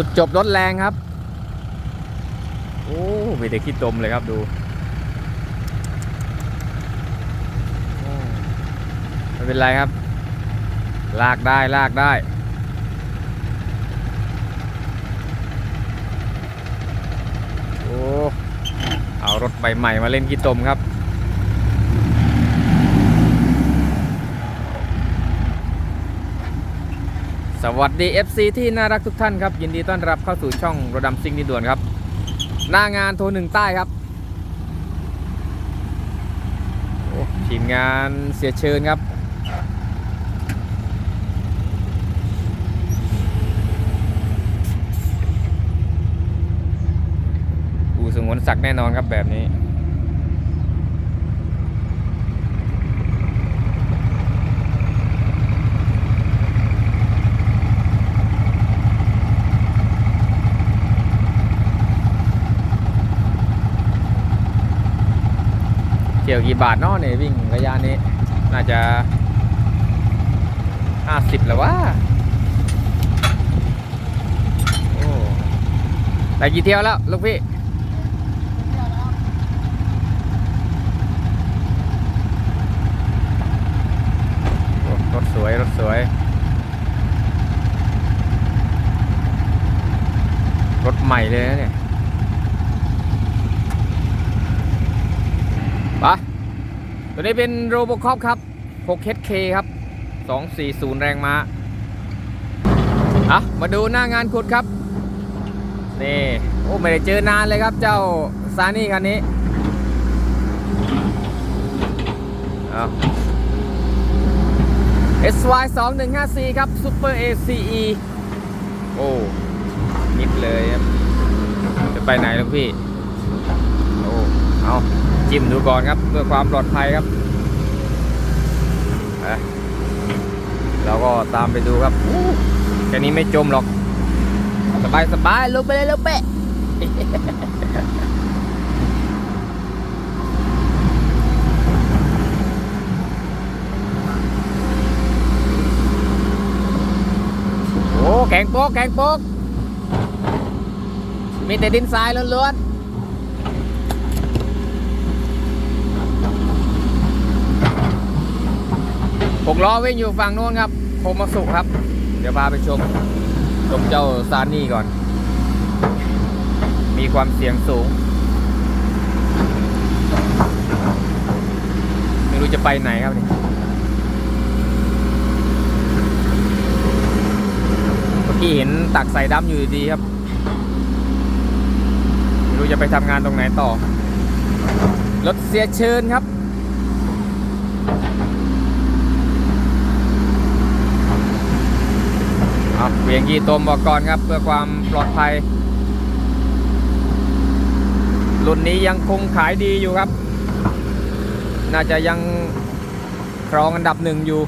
ุดจบรถแรงครับ โอ้มีแต่ขี้ตมเลยครับดูไม่เป็นไรครับ ลากได้ลากได้โอ้เอารถใบใหม่มาเล่นขี้ตมครับ สวัสดี FC ที่น่ารักทุกท่านครับ ยินดีต้อนรับเข้าสู่ช่องรถดำซิ่งดินด่วนครับ หน้างานโทรหนึ่งใต้ครับโอ้ทีมงานเสียเชิญครับ อูสงวนศักดิ์แน่นอนครับแบบนี้ กี่ยวกี่บาทเนาะเนี่ยวิ่งระยะนี้ น่าจะ50แล้วว่าโอ้ได้กี่เที่ยวแล้วลูกพี่รถสวย รถสวย รถใหม่เลยนะเนี่ยไปะ ตัวนี้เป็นโรบ o คอปครับ 6HK ครับ 240 แรงม้าอะมาดูหน้างานขุดครับ นี่ โอ้ ไม่ได้เจอนานเลยครับ เจ้าซานี่คันนี้เอา SY 2 1 5 4ครับ Super ACE โอ้นิดเลยครับ จะไปไหนลูกพี่ โอ้ เอาจิ้มดูก่อนครับเพื่อความปลอดภัยครับเราก็ตามไปดูครับแค่นี้ไม่จมหรอก สบายสบายลงไปเลยลูกเป๊ะโอ้แข็งโป๊กแข็งโป๊กมีแต่ดินทรายล้วนๆ หกล้อวิ่งอยู่ฝั่งนู้นครับโคมาสุครับ เดี๋ยวพาไปชม ชมเจ้าซานนี่ก่อน มีความเสี่ยงสูง ไม่รู้จะไปไหนครับนี่เมื่อกี้เห็นตักใส่ดำอยู่ดีครับ ไม่รู้จะไปทำงานตรงไหนต่อ รถเสียเชิญครับ เพียนกี่ตมบอกก่อนครับ เพื่อความปลอดภัย รุ่นนี้ยังคงขายดีอยู่ครับ น่าจะยังครองอันดับหนึ่งอยู่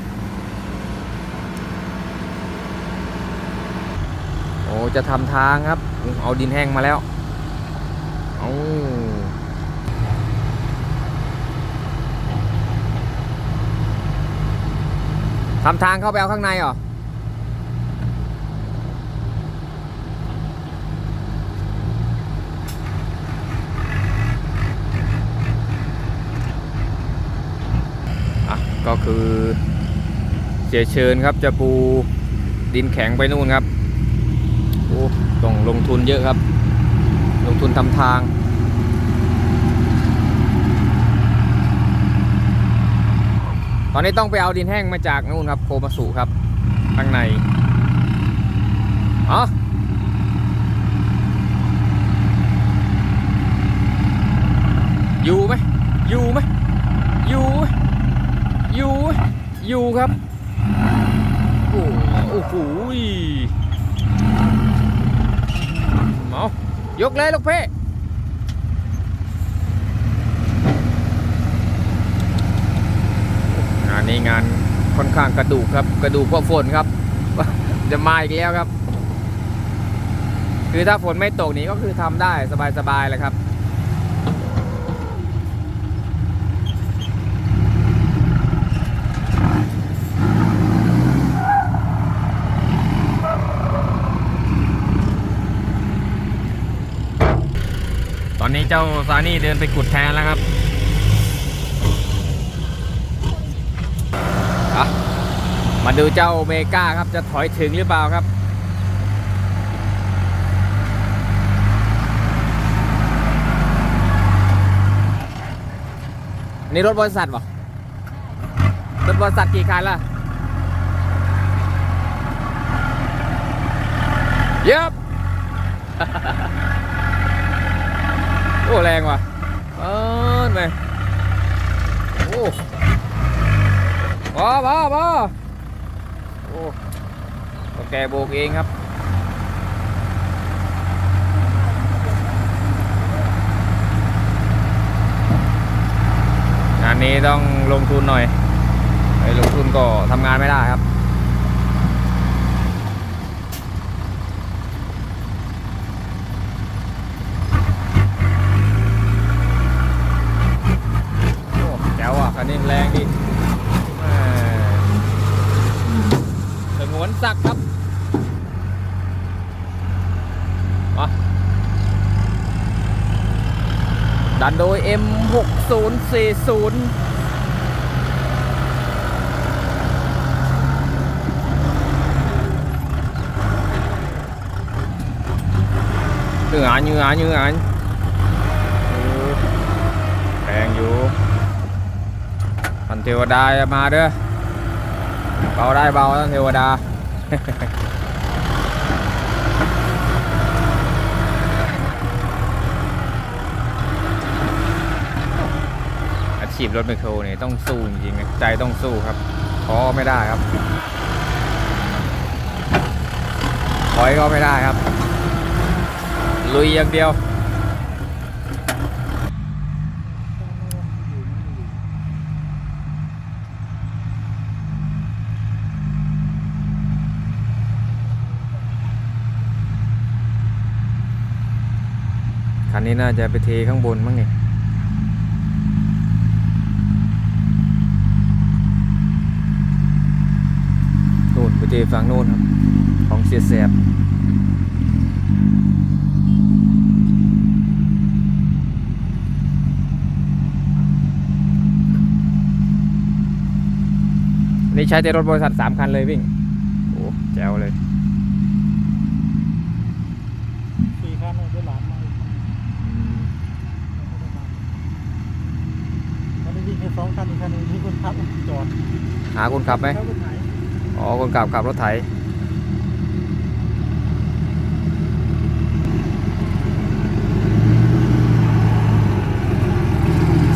โอ้จะทำทางครับ เอาดินแห้งมาแล้วเอาทำทางเข้าไปเอาข้างในเหรอ ก็คือเสียเชิญครับจะปูดินแข็งไปนู่นครับโอ้ต้องลงทุนเยอะครับ ลงทุนทำทางตอนนี้ต้องไปเอาดินแห้งมาจากนู่นครับโคมาสุครับข้างในอ๋ออยู่ไหมอยู่ไหมอยู่ไหม อยู่อยู่ครับโอ้โหเอายกเลยลูกเพ่งานนี้งานค่อนข้างกระดูกครับ กระดูกเพราะฝนครับ จะมาอีกแล้วครับ คือถ้าฝนไม่ตกนี้ก็คือทำได้สบายๆเลยครับ เจ้าซานี่เดินไปกุดแทนแล้วครับมาดูเจ้าเมกาครับจะถอยถึงหรือเปล่าครับนี่รถบริษัทป่ะรถบริษัทกี่คันล่ะ เย็บ โอ้แรงว่ะเอินไปโอ้พอพอพอโอ้ก็แกโบกเองครับงานนี้ต้องลงทุนหน่อยไม่ลงทุนก็ทำงานไม่ได้ครับ โอ้แจ๋วอะคันนี้ แรงดิแหม่สงวนศักครับมาดันโดย M6040 như ngại như ngại như ngại ừ. แรงอยู่ ท่านเทวดามาเด้อเบาได้เบาท่านเทวดาอาชีพรถไมโครนี่ต้องสู้จริงๆนะใจต้องสู้ครับท้อไม่ได้ครับถอยก็ไม่ได้ครับ ลุยอย่างเดียว คั นี้น่าจะไปเทข้างบนมั้งนี่นู่นไปเทฝั่งโน่นครับ ของเสียแสบนี่ใช้แต่รถบริษัทสามคันเลยวิ่ง โอ้แจ๋วเลย สี่คันเนี่ยเดี๋ยวหลานมาอีกคันนี้วิ่งแค่สองคันอีกคันหนึงที่คนขับ จอดหาคนขับไหมเขาไปไหนอ๋อคนขับขับรถไถ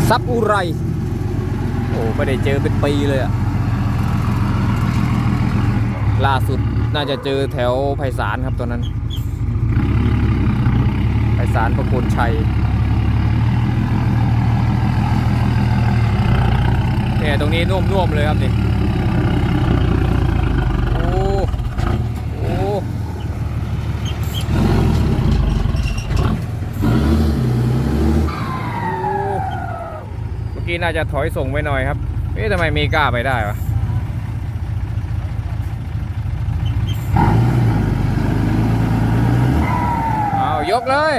ซับอุไร โอ้ไม่ได้เจอเป็นปีเลยอะล่าสุดน่าจะเจอแถวไพศาลครับตอนนั้น ไพศาลประโคนชัยเนี่ย ตรงนี้นุ่มๆเลยครับนี่โอ้โอ้เมื่อกี้น่าจะถอยส่งไปหน่อยครับเอ๊ะทำไมเมกาไปได้วะเอายกเลย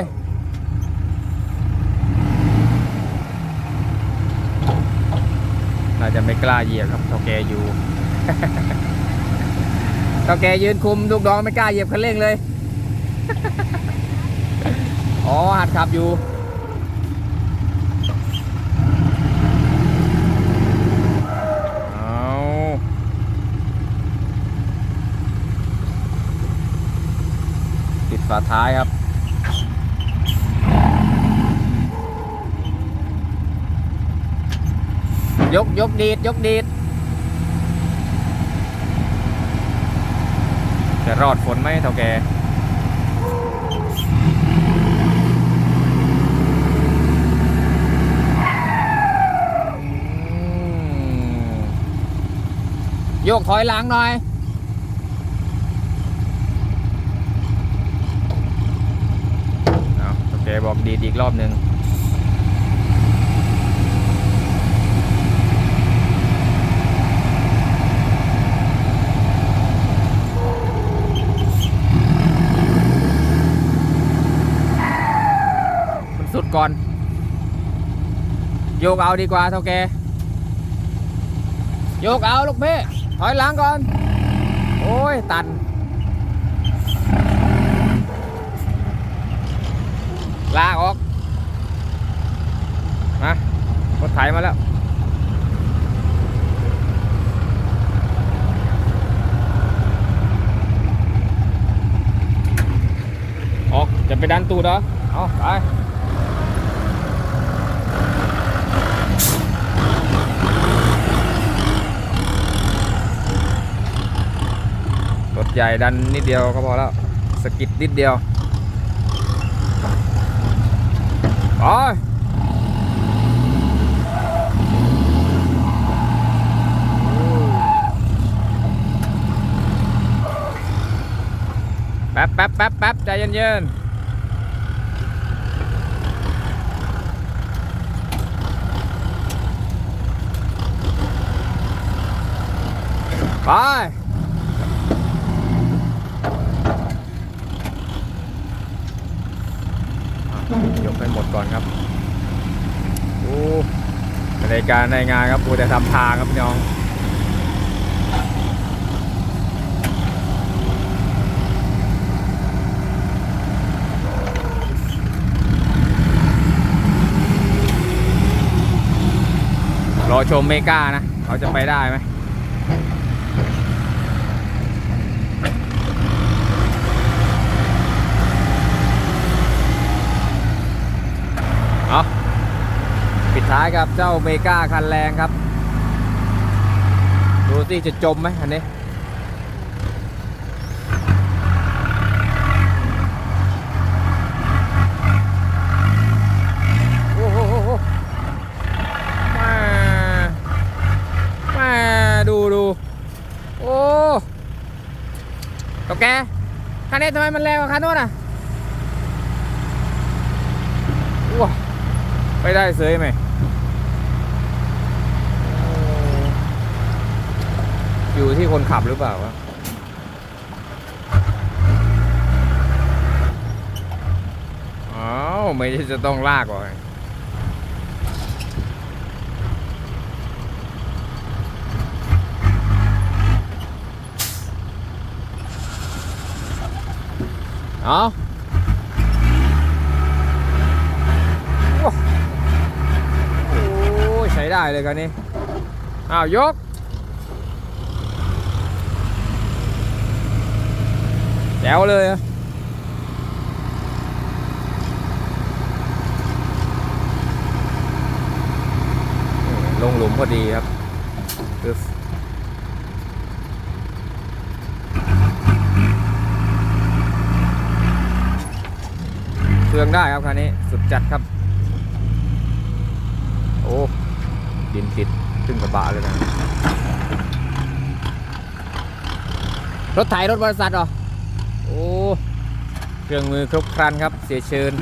าจะไม่กล้าเหยียบครับเท่าแกอยู่เท่าแกยืนคุมลูกน้องไม่กล้าเหยียบคันเร่งเลย อ๋อหัดขับอยู่เอาปิดฝาท้ายครับ ยกยกดีดยกดีดจะรอดฝนไหมเท่าแกอืมโยกถอยหลังหน่อย เอาโอเคบอกดีดอีกรอบหนึ่ง ดก่อน โยกเอาดีกว่าเท่าแก โยกเอาลูกเพ่ถอยหลังก่อน โอ้ย ตัน ลากออก มารถไถมาแล้วออกจะไปดันตูดเหรอ เอาไป รถใหญ่ดันนิดเดียวก็พอแล้วสกิดนิดเดียวไปแป๊บแป๊บแป๊บแป๊บใจเย็นๆ ไป ยกให้หมดก่อนครับโอ้ในการในงานครับกูจะทำทางครับพี่น้องรอชมเมกานะ เขาจะไปได้ไหม เอาปิด ท้ายกับเจ้าเมกาคันแรงครับ ดูสิจะจมไหมอันนี้โอ้โหมามาดูดูโอ้ตกแกคันนี้ทำไมมันแรงกว่าคันโน้นอะว้าไปได้เสยไหม อยู่ที่คนขับหรือเปล่าวะอ้าวไม่ใช่จะต้องลากก่อนเอาวโอ้ใช้ได้เลยคันนี้อ้าวยก แจ๋วเลยอะลงหลุมพอดีครับเครื่องได้ครับคันนี้สุดจัดครับ โอ้ดินติดขึ้นกระบะเลยนะรถไถรถบริษัทเหรอ เครื่องมือครบครันครับ เสียเชิญ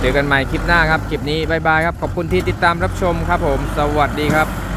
เจอกันใหม่คลิปหน้าครับ คลิปนี้บายบายครับ ขอบคุณที่ติดตามรับชมครับผม สวัสดีครับ